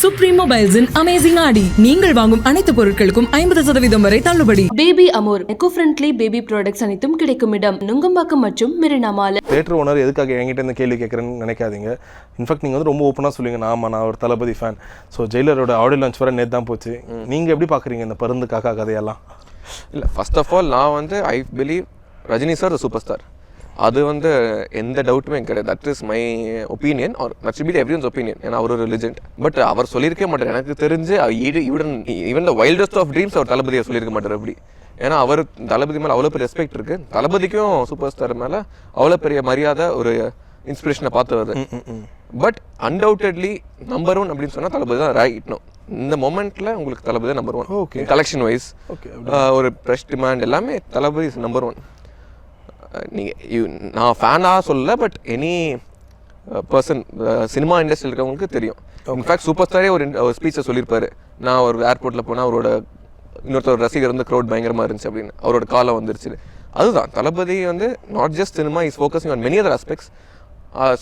Supreme மொபைல்ஸின் amazing ஆடி நீங்கள் வாங்கும் அனைத்து பொருட்களுக்கும் ஐம்பது சதவீதம் வரை தள்ளுபடி. Baby Amor eco friendly baby products அனைத்தும் கிடைக்கும் இடம். நுங்கம்பாக்கம் மற்றும் மெரினா மால் தேட்டர் ஓனர் எதுக்காக என்கிட்ட இந்த கேள்வி கேட்குறேன்னு நினைக்காதீங்க. இன்ஃபேக்ட் நீங்கள் வந்து ரொம்ப ஓப்பனாக சொல்லுங்க. ஆமாம் நான் ஒரு தளபதி ஃபேன் ஸோ ஜெயிலரோட ஆடியோ லான்ச் வர நேற்று தான் போச்சு. நீங்கள் எப்படி பார்க்குறீங்க இந்த பருந்து காக்கா கதையெல்லாம்? இல்லை ஃபர்ஸ்ட் ஆஃப் ஆல் நான் வந்து I believe Rajini sir super star அது வந்து எந்த டவுட்டுமே கிடையாது. That is my opinion or that be everyone's opinion ஏன்னா அவர் ஒரு லிஜெண்ட் பட் அவர் சொல்லியிருக்கே மாட்டார். எனக்கு தெரிஞ்சு even even the wildest of dreams அவர் தளபதியை சொல்லியிருக்க மாட்டார் அப்படி. ஏன்னா அவர் தளபதி மேலே அவ்வளோ பெரிய ரெஸ்பெக்ட் இருக்கு. தளபதிக்கும் சூப்பர் ஸ்டார் மேலே அவ்வளோ பெரிய மரியாதை ஒரு இன்ஸ்பிரேஷனை பார்த்து வருது. பட் அன்டவுட்டட்லி நம்பர் ஒன் அப்படின்னு சொன்னால் தளபதி தான் ரைட் நோ இந்த மொமெண்ட்ல உங்களுக்கு Thalapathy number one Okay. Collection wise Okay, ஒரு ப்ரெஷ் டிமாண்ட் எல்லாமே தளபதி நம்பர் ஒன் நீங்கள் நான் ஃபேனாக சொல்லல பட் எனி பர்சன் சினிமா இண்டஸ்ட்ரியில் இருக்கவங்களுக்கு தெரியும். இன்ஃபேக்ட் சூப்பர் ஸ்டாரே ஒரு ஸ்பீச்சை சொல்லியிருப்பாரு. நான் ஒரு ஏர்போர்ட்டில் போனால் அவரோட இன்னொருத்தர் ரசிகர் வந்து க்ரௌட் பயங்கரமாக இருந்துச்சு அப்படின்னு. அவரோட காலம் வந்துருச்சு. அதுதான் தளபதி வந்து not just cinema is focusing on many other aspects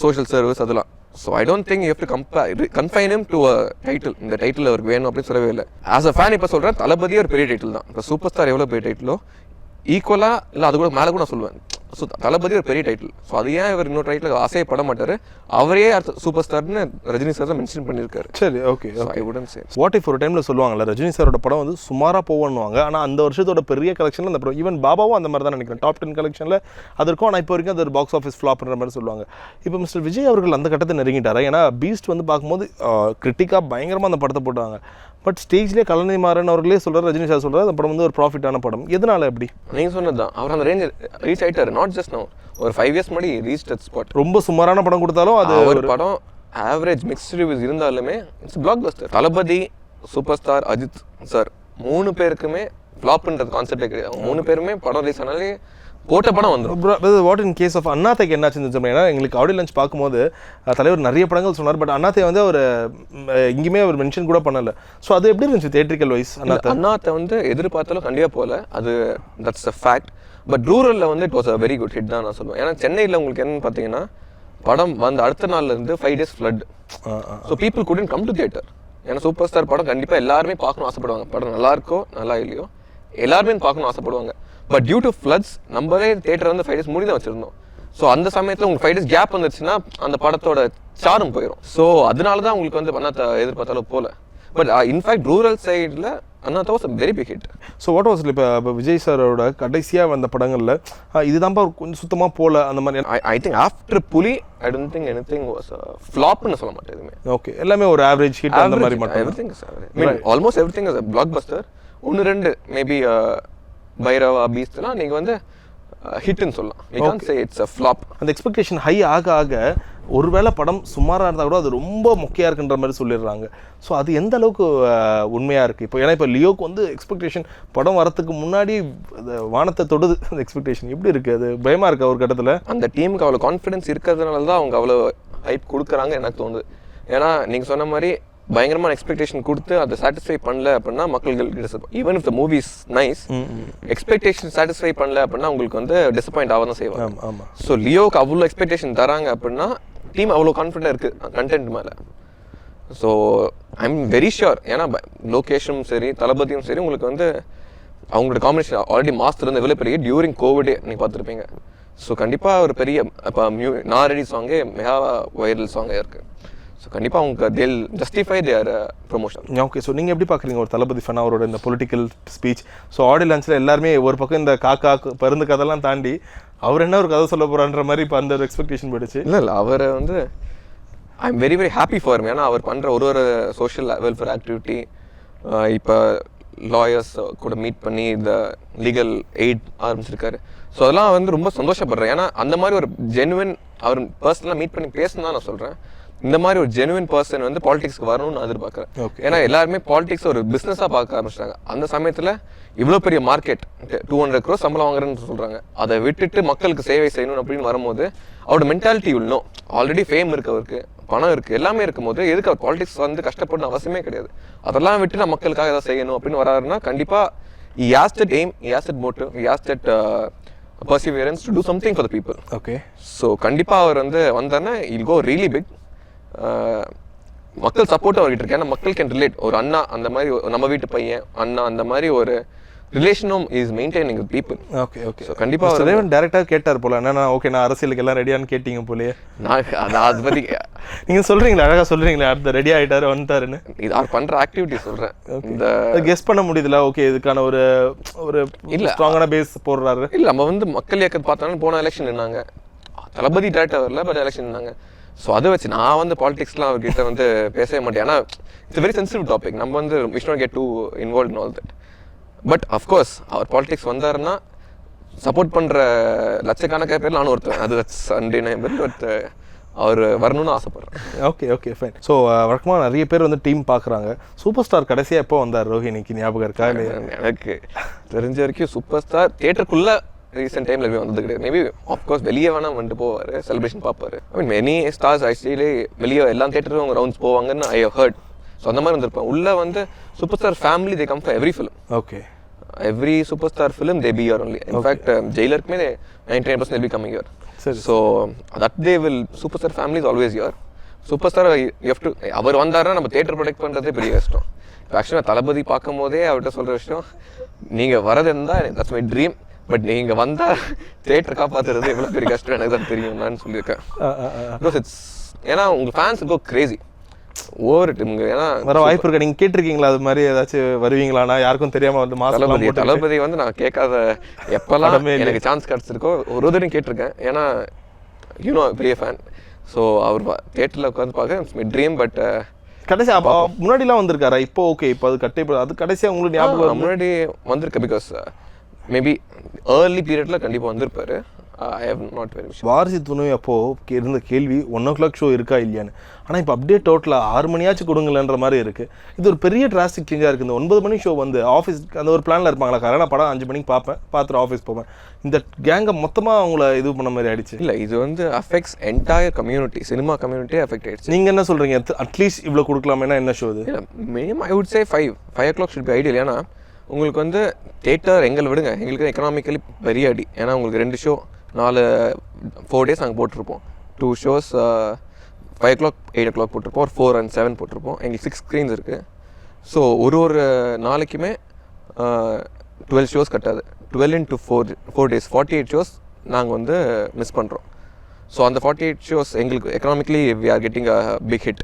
social service அதெல்லாம். So I don't think you to compare confine to a title இந்த டைட்டில் அவருக்கு வேணும் அப்படின்னு சொல்லவே இல்லை. ஆஸ் அ ஃபேன் இப்போ சொல்கிறேன் தளபதி ஒரு பெரிய டைட்டில் தான். இப்போ சூப்பர் ஸ்டார் எவ்வளோ பெரிய டைட்டிலோ ஈக்குவலாக இல்லை அது கூட மேலே கூட நான் சொல்லுவேன். ஸோ தளபதி ஒரு பெரிய டைட்டில் ஸோ அது ஏன் இவர் இன்னொரு டைட்டில் ஆசையப்பட மாட்டார்? அவரே அடுத்த சூப்பர் ஸ்டார்னு ரஜினி சார் தான் மென்ஷன் பண்ணியிருக்காரு. சரி ஓகே ஐ உடன் சே வாட் இஃப் ஒரு டைமில் சொல்லுவாங்கல்ல ரஜினி சாரோட படம் வந்து சுமாராக போவாங்க ஆனால் அந்த வருஷத்தோட பெரிய கலெக்ஷனில் அந்த படம் ஈவன் பாபாவும் அந்த மாதிரி தான் நினைக்கிறேன். டாப் டென் கலெக்ஷனில் அது இருக்கும். ஆனால் இப்போ வரைக்கும் அது ஒரு பாக்ஸ் ஆஃபீஸ் ஃப்ளாப்ன்ற மாதிரி சொல்லுவாங்க. இப்போ மிஸ்டர் விஜய் அவர்கள் அந்த கட்டத்தை நெருங்கிட்டாரா? ஏன்னா பீஸ்ட் வந்து பார்க்கும்போது கிரிட்டிக்காக பயங்கரமாக அந்த படத்தை போட்டாங்க. பட் ஸ்டேஜ்லேயே கலனை மாறன் அவர்களே சொல்கிறார் ரஜினி சார் சொல்கிறார் அந்த படம் வந்து ஒரு ப்ராஃபிட்டான படம். எதனால எப்படி நீங்கள் சொன்னது தான் அவர் அந்த ரேஞ்ச் ரீச் ஆயிட்டாரு. நாட் ஜஸ்ட் நோ ஒரு ஃபைவ் இயர்ஸ் முன்னாடி ரீச் அட் ஸ்பாட் ரொம்ப சுமாரான படம் கொடுத்தாலும் அது அவர் படம் ஆவரேஜ் மிக்ஸ்ட் ரிவ்யூஸ் இருந்தாலுமே it's blockbuster Thalapathy super star Ajith sir மூணு பேருக்குமே ஃப்ளாப்ன்றது கான்செப்டே கிடையாது. மூணு பேருமே படம் ரிலீஸ் ஆனாலே போட்ட படம் வந்துடும் வாட் இன் கேஸ் ஆஃப் அண்ணாத்தைக்கு என்னாச்சுன்னு சொன்னா, ஏன்னா எங்களுக்கு ஆடியோ லஞ்ச் பார்க்கும்போது தலைவர் நிறைய படங்கள் சொன்னார் பட் அண்ணாத்தை வந்து அவர் எங்கேயுமே அவர் மென்ஷன் கூட பண்ணல. ஸோ அது எப்படி இருந்துச்சு தேட்ரிக்கல் வைஸ் அண்ணாத்தை? அண்ணாத்தை வந்து எதிர்பார்த்தாலும் கண்டிப்பாக போகல அது தட்ஸ் அ ஃபேக்ட் பட் ரூரலில் வந்து it was a very good hit தான் நான் சொல்லுவேன். ஏன்னா சென்னையில் உங்களுக்கு என்னன்னு பார்த்தீங்கன்னா படம் வந்து அடுத்த நாள்ல இருந்து five days flood so people couldn't come to theatre ஏன்னா சூப்பர் ஸ்டார் படம் கண்டிப்பாக எல்லாருமே பார்க்கணும் ஆசைப்படுவாங்க. படம் நல்லா இருக்கோ நல்லா இல்லையோ எல்லாருமே பார்க்கணும் ஆசைப்படுவாங்க. பட் டியூ டு ஃப்ளட்ஸ் நம்மளே தேட்டர் வந்து ஃபைவ் டேஸ் மூடி தான் வச்சிருந்தோம். ஸோ அந்த சமயத்தில் உங்களுக்கு ஃபைவ் டேஸ் கேப் வந்துச்சுன்னா அந்த படத்தோட சாரும் போயிடும் ஸோ அதனால தான் உங்களுக்கு வந்து அண்ணாத்தை எதிர்பார்த்தாலும் போல. பட் இன்ஃபேக்ட் ரூரல் சைடில் Annaatthe was very big hit so what was இப்போ இப்போ விஜய் சாரோட கடைசியாக வந்த படங்களில் இதுதான்ப்பா கொஞ்சம் சுத்தமாக போல அந்த மாதிரி? I think after Puli I don't think anything was ஃப்ளாப்னு சொல்ல மாட்டேன் எதுவுமே. ஓகே எல்லாமே ஒரு ஆவரேஜ் ஹிட் அந்த மாதிரி மட்டும் everything mean almost everything is blockbuster ஒன்று ரெண்டு மேபி பைரவா பீஸ்ட்லாம் நீங்கள் வந்து ஹிட்னு சொல்லலாம். We can't say it's a flop அந்த எக்ஸ்பெக்டேஷன் ஹை ஆக ஆக ஒருவேளை படம் சுமாராக இருந்தால் கூட அது ரொம்ப மொக்கையாக இருக்குன்ற மாதிரி சொல்லிடுறாங்க. ஸோ அது எந்த அளவுக்கு உண்மையாக இருக்குது இப்போ ஏன்னா இப்போ லியோக்கு வந்து எக்ஸ்பெக்டேஷன் படம் வரத்துக்கு முன்னாடி வானத்தை தொடுது. அந்த எக்ஸ்பெக்டேஷன் எப்படி இருக்குது அது பயமாக இருக்கா ஒரு கட்டத்தில்? அந்த டீமுக்கு அவ்வளோ கான்ஃபிடன்ஸ் இருக்கிறதுனால தான் அவங்க அவ்வளோ ஹைப் கொடுக்குறாங்க எனக்கு தோணுது. ஏன்னா நீங்கள் சொன்ன மாதிரி பயங்கரமான எக்ஸ்பெக்டேஷன் கொடுத்து அதை சாட்டிஸ்ஃபை பண்ணல அப்படின்னா மக்கள்கள் even if the movies nice expectation satisfy பண்ணல அப்படின்னா உங்களுக்கு வந்து டிசப்பாயிண்ட் ஆக தான் செய்வாங்க. ஸோ லியோவுக்கு அவ்வளோ எக்ஸ்பெக்டேஷன் தராங்க அப்படின்னா டீம் அவ்வளோ கான்ஃபிடென்ட் இருக்கு கண்டென்ட் மேலே. So I am very sure ஏன்னா லோகேஷும் சரி தளபதியும் சரி உங்களுக்கு வந்து அவங்களோட காம்பினேஷன் ஆல்ரெடி மாஸ்டர் வந்து எவ்வளோ பெரிய டியூரிங் கோவிடே நீங்கள் பார்த்துருப்பீங்க. ஸோ கண்டிப்பாக ஒரு பெரிய இப்போ மியூ நாரடி சாங்கே மெகா வைரல் சாங்கே இருக்கு. ஸோ கண்டிப்பாக அவங்க they'll justify their promotion okay so நீங்கள் எப்படி பார்க்குறீங்க ஒரு தளபதி ஃபேன் அவரோட இந்த பொலிட்டிக்கல் ஸ்பீச் ஸோ ஆடியோ லான்ச்சில் எல்லாருமே ஒரு பக்கம் இந்த காக்கா பருந்து கதைலாம் தாண்டி அவர் என்ன ஒரு கதை சொல்ல போகிறான்ற மாதிரி இப்போ அந்த ஒரு எக்ஸ்பெக்டேஷன் போயிடுச்சு. இல்லை இல்லை. அவரை வந்து I am very very happy for ஏன்னா அவர் பண்ணுற ஒரு ஒரு சோஷியல் வெல்ஃபேர் ஆக்டிவிட்டி இப்போ லாயர்ஸ் கூட மீட் பண்ணி இந்த லீகல் எய்ட் ஆரம்பிச்சிருக்காரு. ஸோ அதெல்லாம் வந்து ரொம்ப சந்தோஷப்படுறேன். ஏன்னா அந்த மாதிரி ஒரு ஜெனுவின் அவர் பர்சனலாக மீட் பண்ணி பேசணும் தான் நான் சொல்கிறேன் இந்த மாதிரி ஒரு ஜெனுவின் பர்சன் வந்து பாலிடிக்ஸ்க்கு வரணும்னு நான் எதிர்பார்க்குறேன். ஏன்னா எல்லாருமே பாலிடிக்ஸ் ஒரு பிஸ்னஸாக பார்க்க ஆரம்பிச்சிட்டாங்க. அந்த சமயத்தில் இவ்வளோ பெரிய மார்க்கெட் டூ ஹண்ட்ரட் க்ரோஸ் சம்பளம் வாங்குறேன்னு சொல்கிறாங்க அதை விட்டுட்டு மக்களுக்கு சேவை செய்யணும் அப்படின்னு வரும்போது அவரோட மென்டாலிட்டி உள்ளணும் ஆல்ரெடி ஃபேம் இருக்கு அவருக்கு பணம் இருக்கு எல்லாமே இருக்கும்போது எதுக்கு அவர் பாலிடிக்ஸ் வந்து கஷ்டப்படணும் அவசியமே கிடையாது. அதெல்லாம் விட்டு நான் மக்களுக்காக ஏதாவது செய்யணும் அப்படின்னு வராருன்னா கண்டிப்பாக motive he has that uh, perseverance to do something for the people. Okay so கண்டிப்பாக அவர் வந்து வந்தாருன்னா இல் கோ ரியலி பிக் மக்கள் சப்போர்ட் அவர்கிட்ட இருக்கு ஏன்னா மக்கள் கேன் ரிலேட் ஒரு அண்ணா அந்த மாதிரி நம்ம வீட்டு பையன் அண்ணா அந்த மாதிரி ஒரு ரிலேஷனும் is maintaining people okay okay so கண்டிப்பாக மிஸ்டர் ரேவன் டேரக்டாக கேட்டார் போல. என்னன்னா ஓகே நான் அரசியலுக்கு எல்லாம் ரெடியான்னு கேட்டீங்க போலயே. நான் அது பற்றி நீங்க சொல்றீங்களா அழகா சொல்றீங்களா அடுத்த ரெடி ஆயிட்டாரு வந்துட்டாருன்னு. இது அவர் பண்ணுற ஆக்டிவிட்டி சொல்கிறேன் இந்த கெஸ் பண்ண முடியுதுல ஓகே இதுக்கான ஒரு ஒரு இல்ல. ஸ்ட்ராங்கான பேஸ் போடுறாரு. இல்லை நம்ம வந்து மக்கள் இயக்கத்தை பார்த்தாலும் போன எலெக்ஷன் நின்னாங்க. தளபதி டேரக்டர் வரல பட் எலெக்ஷன் நின்னாங்க. ஸோ அதை வச்சு நான் வந்து பாலிடிக்ஸ்லாம் அவர்கிட்ட வந்து பேசவே மாட்டேன். ஏன்னா இட்ஸ் வெரி சென்சிட்டிவ் டாபிக் நம்ம வந்து wish get to involve in all that but of course our politics வந்தாருன்னா சப்போர்ட் பண்ணுற லட்சக்கணக்கான பேர் நானும் ஒருத்தன். அது அன்டினேபிள் பட் அவர் வரணும்னு ஆசைப்பட்றேன். ஓகே ஓகே ஃபைன் ஸோ வழக்கமாக நிறைய பேர் வந்து டீம் பார்க்குறாங்க. சூப்பர் ஸ்டார் கடைசியாக எப்போ வந்தார் ரோஹினிக்கு ஞாபகம் இருக்கா? எனக்கு தெரிஞ்ச வரைக்கும் சூப்பர் ஸ்டார் தியேட்டருக்குள்ள ரீசெண்ட் டைம்ல போய் வந்தது கிடையாது மேபி ஆஃப்கோர்ஸ் வெளியே வேணா வந்துட்டு போவார் செலிப்ரேஷன் பார்ப்பாரு. I mean many stars actually வெளியே எல்லா தேட்டரும் அவங்க ரவுண்ட்ஸ் போவாங்கன்னு ஐ ஹர்ட் ஸோ அந்த மாதிரி வந்திருப்பேன் உள்ள வந்து super star family they come for every film okay every super star film they be here only in fact ஜெயிலருக்குமே ninety nine percent be coming here சரி. So that they will super star family is always here super star F to அவர் வந்தாருன்னா நம்ம theatre protect பண்ணுறதே பெரிய கஷ்டம். ஆக்சுவலாக தளபதி பார்க்கும் போதே அவர்கிட்ட சொல்கிற விஷயம் நீங்கள் வரது இருந்தால் தட்ஸ் மை ட்ரீம் பட் நீங்கள் வந்தால் தேட்டர் காப்பாற்றுறது எவ்வளோ பெரிய கஷ்டம் எனக்கு தான் தெரியும் நான் சொல்லியிருக்கேன் பிகாஸ் இட்ஸ் ஏன்னா உங்கள் ஃபேன்ஸ் கோ கிரேசி ஓவர் இட்டுங்க ஏன்னா வர வாய்ப்பு இருக்கா? நீங்கள் கேட்டிருக்கீங்களா அது மாதிரி ஏதாச்சும் வருவீங்களாண்ணா? யாருக்கும் தெரியாமல் வந்து தளபதி தளபதி வந்து நான் கேட்காத எப்பெல்லாம். எனக்கு சான்ஸ் கிடச்சிருக்கோ ஒரு தடவை கேட்டிருக்கேன். ஏன்னா யூனோ பெரிய ஃபேன் ஸோ அவர் தேட்டரில் உட்காந்து பார்க்க ட்ரீம் பட் கடைசி அப்ப முன்னாடிலாம் வந்திருக்காரா? இப்போ ஓகே இப்போ அது கட்டை அது கடைசியாக உங்களுக்கு ஞாபகம் முன்னாடி வந்திருக்கு பிகாஸ் மேபி ஏர்லி பீரியட்ல கண்டிப்பாக வந்திருப்பாரு. ஐ ஹவ் நாட் வெரி விஷயம் வாரிசு துணை அப்போ கே- இருந்த கேள்வி ஒன் ஓ கிளாக் ஷோ இருக்கா இல்லையான்னு? ஆனால் இப்போ அப்படியே டோட்டலாக ஆறு மணியாச்சும் கொடுங்களேன்ற மாதிரி இருக்கு. இது ஒரு பெரிய டிராஸ்டிக் சேஞ்சாக இருக்குது இந்த ஒன்பது மணி ஷோ வந்து ஆஃபீஸ் அந்த ஒரு பிளானில் இருப்பாங்களா? கரெக்டாக படம் அஞ்சு மணிக்கு பார்ப்பேன் பார்த்துட்டு ஆஃபீஸ் போவேன். இந்த கேங்கை மொத்தமாக அவங்கள இது பண்ண மாதிரி ஆயிடுச்சு. இல்லை இது வந்து affects entire community cinema community affect ஆயிடுச்சு. நீங்கள் என்ன சொல்கிறீங்க அட்லீஸ்ட் இவ்வளோ கொடுக்கலாமேனா என்ன ஷோ இது? இல்லை minimum I would say five five o'clock should be ideal ஏன்னா உங்களுக்கு வந்து தேட்டர் எங்களை விடுங்க. எங்களுக்கு எக்கனாமிக்கலி பெரிய அடி. ஏன்னா உங்களுக்கு ரெண்டு ஷோ நாலு ஃபோர் டேஸ் நாங்கள் போட்டிருப்போம். Two shows five o'clock eight o'clock போட்டிருப்போம். ஒரு ஃபோர் அண்ட் செவன் போட்டிருப்போம். எங்களுக்கு சிக்ஸ் ஸ்க்ரீன்ஸ் இருக்குது ஸோ ஒரு ஒரு நாளைக்குமே twelve shows கட்டாது. Twelve into four four days forty eight shows நாங்கள் வந்து மிஸ் பண்ணுறோம் ஸோ அந்த ஃபார்ட்டி எயிட் ஷோஸ் எங்களுக்கு economically we are getting a big hit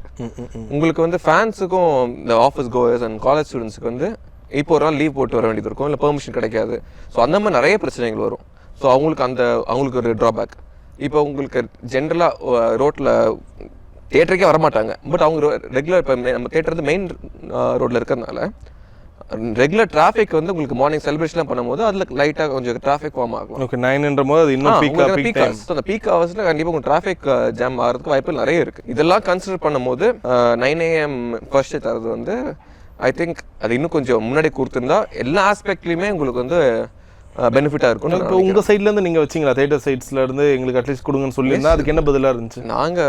உங்களுக்கு வந்து ஃபேன்ஸுக்கும் இந்த ஆஃபீஸ் கோயர்ஸ் அண்ட் காலேஜ் ஸ்டூடெண்ட்ஸுக்கு வந்து இப்போ ஒரு நாள் லீவ் போட்டு வர வேண்டியது இருக்கும் இல்லை பெர்மிஷன் கிடைக்காது. ஸோ அந்த மாதிரி நிறைய பிரச்சனைகள் வரும். ஸோ அவங்களுக்கு அந்த அவங்களுக்கு ஒரு ட்ராபேக் இப்போ உங்களுக்கு ஜென்ரலாக ரோட்டில் தேட்டருக்கே வரமாட்டாங்க. பட் அவங்க ரெகுலர் இப்போ நம்ம தேட்டர் வந்து மெயின் ரோட்டில் இருக்கிறதுனால ரெகுலர் டிராஃபிக் வந்து உங்களுக்கு மார்னிங் செலிப்ரேஷன்லாம் பண்ணும்போது அதில் லைட்டாக கொஞ்சம் டிராஃபிக் ஃபார்ம் ஆகும் ஓகே நைன்ன்ற போது அது இன்னும் பீக் பீக் டைம் அந்த பீக் ஹவர்ஸ்ல கண்டிப்பா உங்களுக்கு டிராஃபிக் ஜாம் ஆகிறதுக்கு வாய்ப்பு நிறைய இருக்கு. இதெல்லாம் கன்சிடர் பண்ணும்போது நைன் ஏஎம் ஃபர்ஸ்ட் தரது வந்து ஐ திங்க் அது இன்னும் கொஞ்சம் முன்னாடி கொடுத்துருந்தா எல்லா ஆஸ்பெக்ட்லயுமே உங்களுக்கு வந்து பெனிஃபிட்டா இருக்கும் இப்போ உங்கள் சைட்லேருந்து நீங்கள் வச்சிங்களா? தேட்டர் சைட்ஸ்ல இருந்து எங்களுக்கு அட்லீஸ்ட் கொடுங்கன்னு சொல்லியிருந்தா அதுக்கு என்ன பதிலாக இருந்துச்சு? நாங்க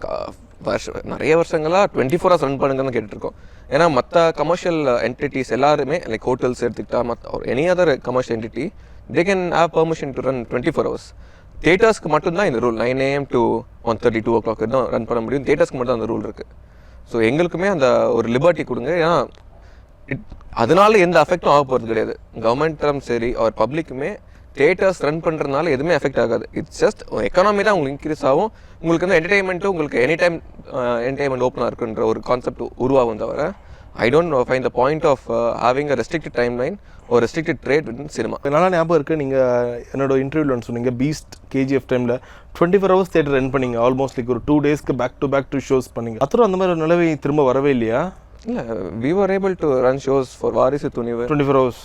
க- வருஷ நிறைய வருஷங்களா டுவெண்ட்டி ஃபோர் ஹவர்ஸ் ரன் பண்ணுங்கன்னு கேட்டுருக்கோம் ஏன்னா மற்ற கமர்ஷியல் என்டிட்டிஸ் எல்லாருமே லைக் ஹோட்டல்ஸ் எடுத்துக்கிட்டா மற்ற any other commercial entity they can have permission to run twenty four hours தேட்டர்ஸ்க்கு மட்டும்தான் இந்த rule nine AM to one thirty two o'clock தான் ரன் பண்ண முடியும். தேட்டர்ஸ்க்கு மட்டும் அந்த ரூல் இருக்குது ஸோ எங்களுக்குமே அந்த ஒரு லிபர்ட்டி கொடுங்க. ஏன்னா இட் அதனால எந்த அஃபெக்டும் ஆக போகிறது கிடையாது. கவர்மெண்ட்டும் சரி அவர் பப்ளிக்குமே தேட்டர்ஸ் ரன் பண்ணுறதுனால எதுவுமே எஃபெக்ட் ஆகாது. இட்ஸ் ஜஸ்ட் எக்கானமி தான் உங்களுக்கு இன்க்ரீஸ் ஆகும். உங்களுக்கு வந்து என்டர்டைன்மெண்ட்டும் உங்களுக்கு எனி டைம் என்டர்டைன்மெண்ட் ஓப்பனாக இருக்குன்ற ஒரு கான்செப்ட் உருவாகும் தவிர I don't find the point of having a restricted time line ஒரு ரெஸ்ட்ரிக்டட் ட்ரேட் வித் சினிமா நல்லா ஞாபகம் இருக்கு நீங்கள் என்னோட இன்டர்வியூவில் ஒன்று சொன்னீங்க பீஸ்ட் கேஜிஎஃப் டைமில் twenty four hours theatre run பண்ணீங்க ஆல்மோஸ்ட் லைக் ஒரு டூ டேஸ்க்கு back to back two shows பண்ணீங்க. அப்புறம் அந்த மாதிரி ஒரு நிலவை திரும்ப வரவே இல்லையா? இல்லை we are able to run shows for Varisu Thunivu. Twenty four hours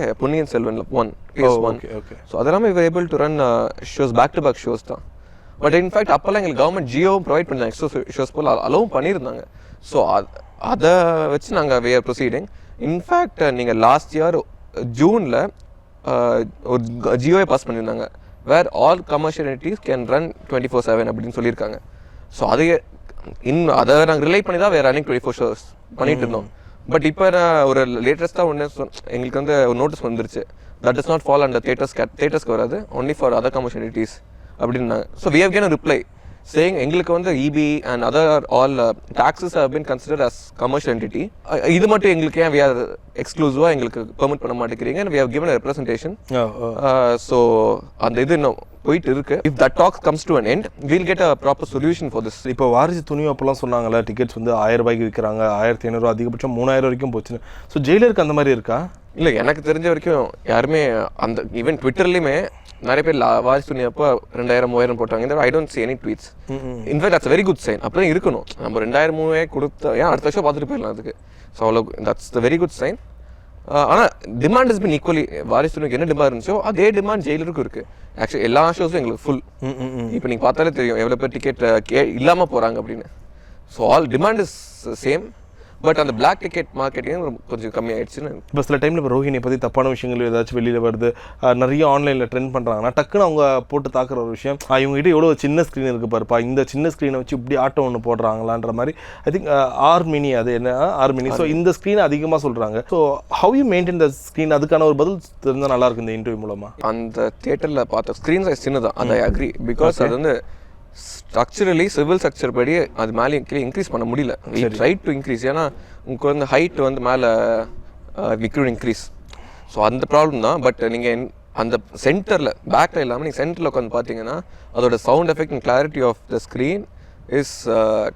A Ponniyin Selvan one PS one okay so அதெல்லாமே இவர் able to run shows back to back shows தான். பட் இன்ஃபேக்ட் அப்போல்லாம் எங்களுக்கு கவர்மெண்ட் ஜியோவும் provide பண்ணாங்க extra shows போல் அலோவும் பண்ணியிருந்தாங்க. ஸோ அதை வச்சு நாங்கள் we are proceeding in fact நீங்கள் லாஸ்ட் இயர் ஜூனில் ஒரு ஜியோவை பாஸ் பண்ணியிருந்தாங்க where all commercial can run twenty four seven அப்படின்னு சொல்லியிருக்காங்க. ஸோ அதையே இன் அதை நாங்கள் ரிலை பண்ணி தான் வேறு ரன்னிங் டுவெண்ட்டி ஃபோர் ஷோஸ் பண்ணிட்டு இருந்தோம். பட் இப்போ நான் ஒரு லேட்டஸ்ட்டாக ஒன்று எங்களுக்கு வந்து ஒரு நோட்டீஸ் வந்துருச்சு. That is not fall under theatres தேட்டர்ஸ்க்கு வராது. ஒன்லி ஃபார் அதர் கமர்ஷியலிட்டிஸ் அப்படின்னாங்க. So we have can reply saying எங்களுக்கு வந்து EB and other all taxes have been consider as commercial entity இது மட்டும் எங்களுக்கு ஏன் வி ஆர் எக்ஸ்க்ளூசிவாக எங்களுக்கு பெர்மிட் பண்ண மாட்டேங்கிறீங்க? We have given representation so அந்த இது இன்னும் போயிட்டு இருக்கு. If that talks comes to an end we'll get a proper solution for this இப்போ வாரிசு துணிவு அப்போல்லாம் சொன்னாங்கல்ல டிக்கெட்ஸ் வந்து ஆயிரம் ரூபாய்க்கு விற்கிறாங்க ஆயிரத்தி ஐநூறு அதிகபட்சம் மூணாயிரம் வரைக்கும் போச்சுன்னு. ஸோ ஜெயிலருக்கு அந்த மாதிரி இருக்கா? இல்லை எனக்கு தெரிஞ்ச வரைக்கும் யாருமே அந்த ஈவன் ட்விட்டர்லையுமே நிறைய பேர் வாரிசு துணி அப்போ ரெண்டாயிரம் மூவாயிரம் போட்டாங்க. இந்த I don't see any tweets in fact that's very good sign அப்படிதான் இருக்கணும். நம்ம ரெண்டாயிரம் மூவாயிரம் கொடுத்தா ஏன் அடுத்த வருஷம் பார்த்துட்டு போயிடலாம் அதுக்கு? ஸோ அவ்வளோ that's the very good sign ஆனால் demand is been equally Varisu துணிக்கு என்ன டிமாண்ட் இருந்துச்சோ அதே டிமாண்ட் ஜெயிலருக்கும் இருக்கு. ஆக்சுவலி எல்லா ஷோஸும் எங்களுக்கு ஃபுல் இப்போ நீங்கள் பார்த்தாலே தெரியும் எவ்வளோ பேர் டிக்கெட் கே இல்லாமல் போகிறாங்க அப்படின்னு. So all demand is same but அந்த பிளாக் டிக்கெட் மார்க்கெட்டிங் கொஞ்சம் கம்மியாயிடுச்சுன்னு இப்போ சில டைமில் இப்போ ரோஹிணியை பற்றி தப்பான விஷயங்கள் ஏதாச்சும் வெளியில் வருது. நிறைய ஆன்லைனில் ட்ரெண்ட் பண்ணுறாங்கன்னா டக்குன்னு அவங்க போட்டு தாக்குற ஒரு விஷயம் இவங்ககிட்ட எவ்வளோ சின்ன ஸ்க்ரீன் இருக்குது பாருப்பா. இந்த சின்ன ஸ்க்ரீனை வச்சு இப்படி ஆட்டோ ஒன்று போடுறாங்களான்ற மாதிரி. ஐ திங்க் ஆர் மினி அது என்ன? ஆர் மினி ஸோ இந்த ஸ்க்ரீனை அதிகமாக சொல்கிறாங்க so how you maintain the screen அதுக்கான ஒரு பதில் தெரிஞ்சால் நல்லா இருக்கும் இந்த இன்டர்வியூ மூலமாக அந்த தியேட்டர்ல பார்த்த ஸ்க்ரீன் சைஸ் சின்னதான் அது அக்ரி பிகாஸ் அது வந்து ஸ்ட்ரக்சரலி சிவில் ஸ்ட்ரக்சர் படி அது மேலே கீழே இன்க்ரீஸ் பண்ண முடியல. ரைட் டு இன்க்ரீஸ் ஏன்னா உங்களுக்கு வந்து ஹைட் வந்து மேலே விக்ரூட் இன்க்ரீஸ் ஸோ அந்த ப்ராப்ளம் தான். பட் நீங்கள் அந்த சென்டரில் பேக்கில் இல்லாமல் நீங்கள் சென்டரில் உட்காந்து பார்த்தீங்கன்னா அதோட sound effect and clarity of the screen is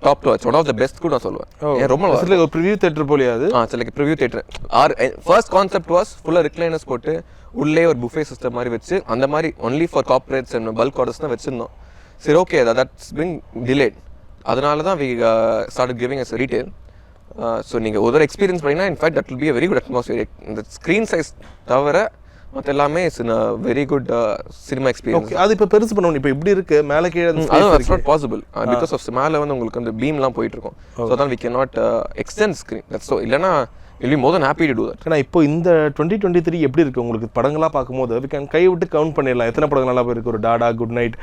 top to one of the best கூட நான் சொல்லுவேன். ரொம்ப சில ஒரு ப்ரிவியூ தேட்டர் போலியா அது? ஆ சில preview theatre are first concept was ஃபுல்லாக ரிக்ளைனர்ஸ் போட்டு உள்ளே ஒரு புஃபே சிஸ்டம் மாதிரி வச்சு அந்த மாதிரி only for corporates and bulk orders தான் வச்சிருந்தோம். சரி ஓகே தட்ஸ் பின் டிலேட் அதனால தான் we start giving as retail so நீங்கள் ஒரு எக்ஸ்பீரியன்ஸ் பண்ணிங்கன்னா in fact that will be a very good atmosphere இந்த ஸ்க்ரீன் சைஸ் தவிர மற்ற எல்லாமே it's very good cinema experience அது இப்போ பெருசு பண்ணணும். இப்போ இப்படி இருக்கு மேலே கீழே அந்த அதுவும் இருக்கு. நாட் பாசிபிள் பிகாஸ் ஆஃப் மேலே வந்து உங்களுக்கு வந்து பீம்லாம் போயிட்டு இருக்கும். ஸோ தான் we can not extend screen so இல்லைனா I'll more than happy to do that ஏன்னா இப்போ இந்த டுவெண்ட்டி டுவெண்ட்டி த்ரீ எப்படி இருக்கு? உங்களுக்கு படங்களா பார்க்கும்போது we can கை விட்டு கவுண்ட் பண்ணிடலாம். எத்தனை படங்கள் நல்லா போயிருக்கு? ஒரு டாடா குட் நைட்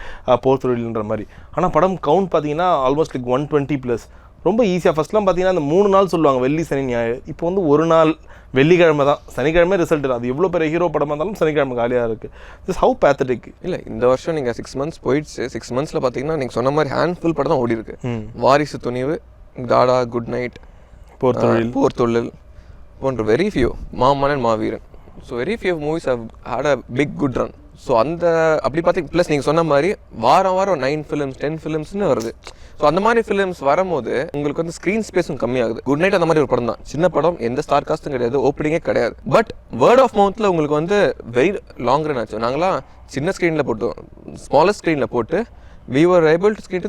போர்த்துழில்ன்ற மாதிரி. ஆனால் படம் கவுண்ட் பார்த்தீங்கன்னா almost like one twenty plus ரொம்ப ஈஸியாக ஃபர்ஸ்ட்லாம் பார்த்தீங்கன்னா அந்த மூணு நாள் சொல்லுவாங்க வெள்ளி சனி ஞாயிறு. இப்போ வந்து ஒரு நாள் வெள்ளிக்கிழமை தான். சனிக்கிழமை ரிசல்ட் அது எவ்வளோ பெரிய ஹீரோ படமாக இருந்தாலும் சனிக்கிழமை காலியாக இருக்குது திஸ் ஹவு பேத்தட்டிக் இல்லை இந்த வருஷம் நீங்கள் சிக்ஸ் மந்த்ஸ் போயிடுச்சு. சிக்ஸ் மந்த்ஸில் பார்த்தீங்கன்னா நீங்கள் சொன்ன மாதிரி ஹேண்ட்ஃபுல் படம் தான் ஓடி இருக்கு வாரிசு துணிவு டாடா குட் நைட் போர்த்தொழில் போர் தொழில் போன்ற very few Maamannan Maaveeran. So very few movies have had a big good run so அந்த அப்படி பார்த்தீங்க ப்ளஸ் நீங்கள் சொன்ன மாதிரி வாரம் வாரம் நைன் ஃபிலிம்ஸ் டென் ஃபிலிம்ஸ்னு வருது. ஸோ அந்த மாதிரி ஃபிலிம்ஸ் வரும்போது உங்களுக்கு வந்து ஸ்க்ரீன் ஸ்பேஸும் கம்மியாகுது. குட் நைட் அந்த மாதிரி ஒரு படம் தான் சின்ன படம் எந்த ஸ்டார் காஸ்ட்டும் கிடையாது ஓப்பனிங்கே கிடையாது. பட் வேர்ட் ஆஃப் மவுத்தில் உங்களுக்கு வந்து வெரி லாங் ரன் ஆச்சு. நாங்களாம் சின்ன ஸ்க்ரீனில் போட்டோம். ஸ்மாலஸ்ட் ஸ்க்ரீனில் போட்டு we were able to screen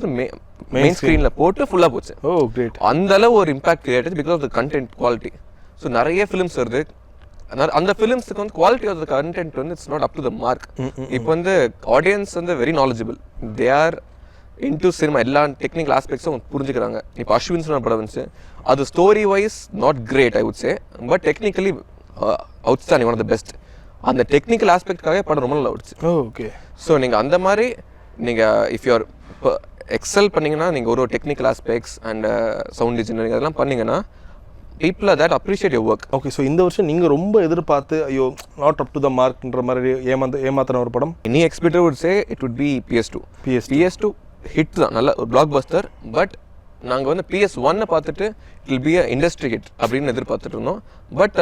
main ஸ்க்ரீனில் போட்டு ஃபுல்லாக போச்சு. ஓ கிரேட் அந்த அளவு ஒரு impact created because of the content quality so நிறைய ஃபிலிம்ஸ் வருது. அந்த ஃபிலிம்ஸுக்கு வந்து குவாலிட்டி ஆஃப் த கண்டென்ட் வந்து it's not up to the mark இப்போ வந்து ஆடியன்ஸ் வந்து very knowledgeable they are into cinema எல்லா டெக்னிக்கல் ஆஸ்பெக்ட்ஸும் புரிஞ்சுக்கிறாங்க. இப்போ அஸ்வின் சொன்ன படம் வந்துச்சு. அது story wise not great I would say but technically outstanding one of the best அந்த டெக்னிக்கல் ஆஸ்பெக்ட்காகவே படம் ரொம்ப நல்லா ஓடிச்சு. ஓகே ஸோ நீங்கள் அந்த மாதிரி நீங்கள் இஃப் யூஆர் இப்போ எக்ஸல் பண்ணீங்கன்னா நீங்கள் ஒரு ஒரு technical aspects and sound engineering அதெல்லாம் பண்ணீங்கன்னா people that appreciate your work okay so இந்த வருஷம் நீங்கள் ரொம்ப எதிர்பார்த்து ஐயோ நாட் அப் டு த மார்க்ன்ற மாதிரி ஏமாந்து ஏமாத்தின ஒரு படம்? Any expected would say it would be PS two PS2. PS two hit தான் நல்ல ஒரு பிளாக் பஸ்டர் பட் நாங்கள் வந்து பிஎஸ் ஒன்னை பார்த்துட்டு it will be a industry hit அப்படின்னு எதிர்பார்த்துட்டு இருந்தோம். But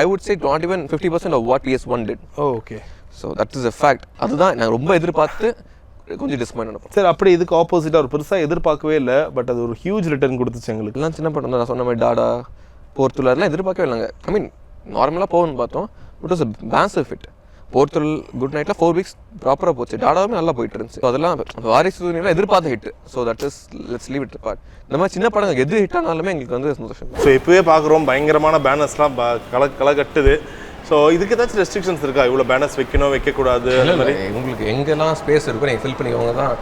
I would say not even fifty percent of what PS one did okay so that is a fact அதுதான் நாங்கள் ரொம்ப எதிர்பார்த்து கொஞ்சம் டிஸ்மைண்ட் பண்ணப்போம் சரி அப்படி இதுக்கு ஆப்போசிட்டாக ஒரு பெருசாக எதிர்பார்க்கவே இல்லை பட் அது ஒரு ஹியூஜ் ரிட்டர்ன் கொடுத்துச்சு எங்களுக்கு. எல்லாம் சின்ன படம் நான் சொன்ன மாதிரி டாடா போர்த்துலர்லாம் எதிர்பார்க்கவே இல்லைங்க. ஐ மீன் நார்மலாக போகணும்னு பார்த்தோம். பட் வாஸ் பேன்சர் ஃபிட் போர்த்துல் குட் நைட்டில் ஃபோர் வீக்ஸ் ப்ராப்பராக போச்சு. டாடாவுமே நல்லா போயிட்டு இருந்துச்சு. So அதெல்லாம் வாரிசு துணியில் எதிர்பார்த்த hit so that is let's leave it part இந்த மாதிரி சின்ன படங்கள் எது ஹிட் ஆனாலுமே எங்களுக்கு வந்து சந்தோஷம். ஸோ இப்போவே பார்க்குறோம். பயங்கரமான பேனர்ஸ்லாம் களை களை கட்டுது ஸோ இதுக்கு ஏதாச்சும் ரெஸ்ட்ரிக்ஷன்ஸ் இருக்கா? இவ்வளோ பேனர்ஸ் வைக்கணும் வைக்கக்கூடாது அந்த மாதிரி? உங்களுக்கு எங்கெல்லாம் ஸ்பேஸ் இருக்கோ நீங்கள் ஃபில் பண்ணிக்கவங்க தான்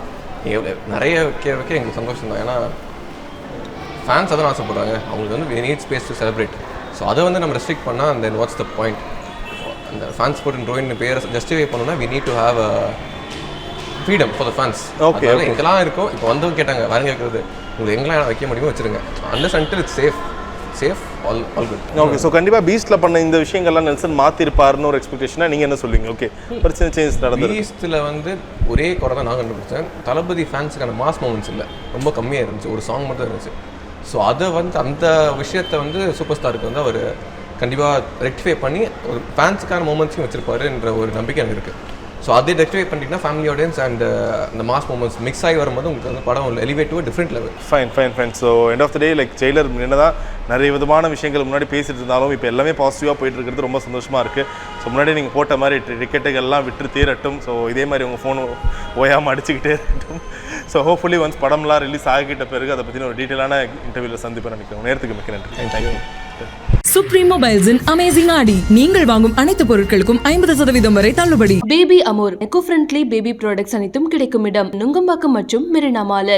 நிறைய வைக்க வைக்க எங்களுக்கு சந்தோஷம் தான். ஏன்னா ஃபேன்ஸ் அதான் ஆசைப்படுறாங்க. அவங்களுக்கு வந்து we need space to celebrate so அதை வந்து நம்ம ரெஸ்ட்ரிக்ட் பண்ணால் தென் வாட்ஸ் த பாயிண்ட் அந்த ஃபேன்ஸ் போட்டு ட்ரோயின் பேரை ஜஸ்டிஃபை பண்ணணும்னா need to have a freedom for the fans okay. எங்கெல்லாம் இருக்கும் இப்போ வந்தவங்க கேட்டாங்க வரங்க வைக்கிறது. உங்களுக்கு எங்கெல்லாம் வைக்க முடியுமோ வச்சிருங்க. அண்டர்ஸ் until it's safe safe all all good okay so கண்டிப்பாக பீஸ்ட்டில் பண்ண இந்த விஷயங்கள்லாம் நெல்சன் மாற்றிருப்பாருன்னு ஒரு எக்ஸ்பெக்டேஷனாக நீங்கள் என்ன சொல்லுவீங்க? ஓகே பிரச்சனை சேஞ்ச் நடந்தது பீஸ்டில் வந்து ஒரே குறை தான் நான் கண்டுபிடிச்சேன். தளபதி ஃபேன்ஸுக்கான மாஸ் மூமெண்ட்ஸ் இல்லை. ரொம்ப கம்மியாக இருந்துச்சு. ஒரு சாங் மட்டும் இருந்துச்சு. ஸோ அதை வந்து அந்த விஷயத்தை வந்து சூப்பர் ஸ்டாருக்கு வந்து அவர் கண்டிப்பாக ரெக்டிஃபை பண்ணி ஒரு ஃபேன்ஸுக்கான மூமெண்ட்ஸையும் வச்சிருப்பாருன்ற ஒரு நம்பிக்கை எனக்கு இருக்குது ஸோ அதை ரெக்டிஃபை பண்ணிட்டீங்கன்னா ஃபேமிலி ஆடியன்ஸ் அண்ட் அந்த மாஸ் மூமெண்ட்ஸ் மிக்ஸ் ஆகி வரும்போது உங்களுக்கு வந்து படம் elevate to different level fine fine fine so end of the day like Jailer என்னதான் நிறைய விதமான விஷயங்கள் முன்னாடி பேசிட்டு இருந்தாலும் இப்போ எல்லாமே பாசிட்டிவாக போயிட்டு இருக்கிறது ரொம்ப சந்தோஷமாக இருக்குது ஸோ முன்னாடி நீங்கள் போட்ட மாதிரி டிக்கெட்டுகள்லாம் விட்டு தீரட்டும். ஸோ இதே மாதிரி உங்கள் ஃபோன் ஓயாமல் அடிச்சுக்கிட்டே இருக்கட்டும். ஸோ ஹோப்ஃபுல்லி ஒன்ஸ் படம்லாம் ரிலீஸ் ஆகிக்கிட்ட பிறகு அதை பற்றின ஒரு டீட்டெயிலான இன்டர்வியூவில் சந்திப்பேன் நினைக்கிறேன். நேரத்துக்கு மிக்க நன்றி. தேங்க்யூ சுப்ரீம் மொபைல்ஸின் அமேசிங் ஆடி நீங்கள் வாங்கும் அனைத்து பொருட்களுக்கும் ஐம்பது சதவீதம் வரை தள்ளுபடி. Baby Amor eco friendly baby products அனைத்தும் கிடைக்கும் இடம். நுங்கம்பாக்கம் மற்றும் மெரினா மாலல்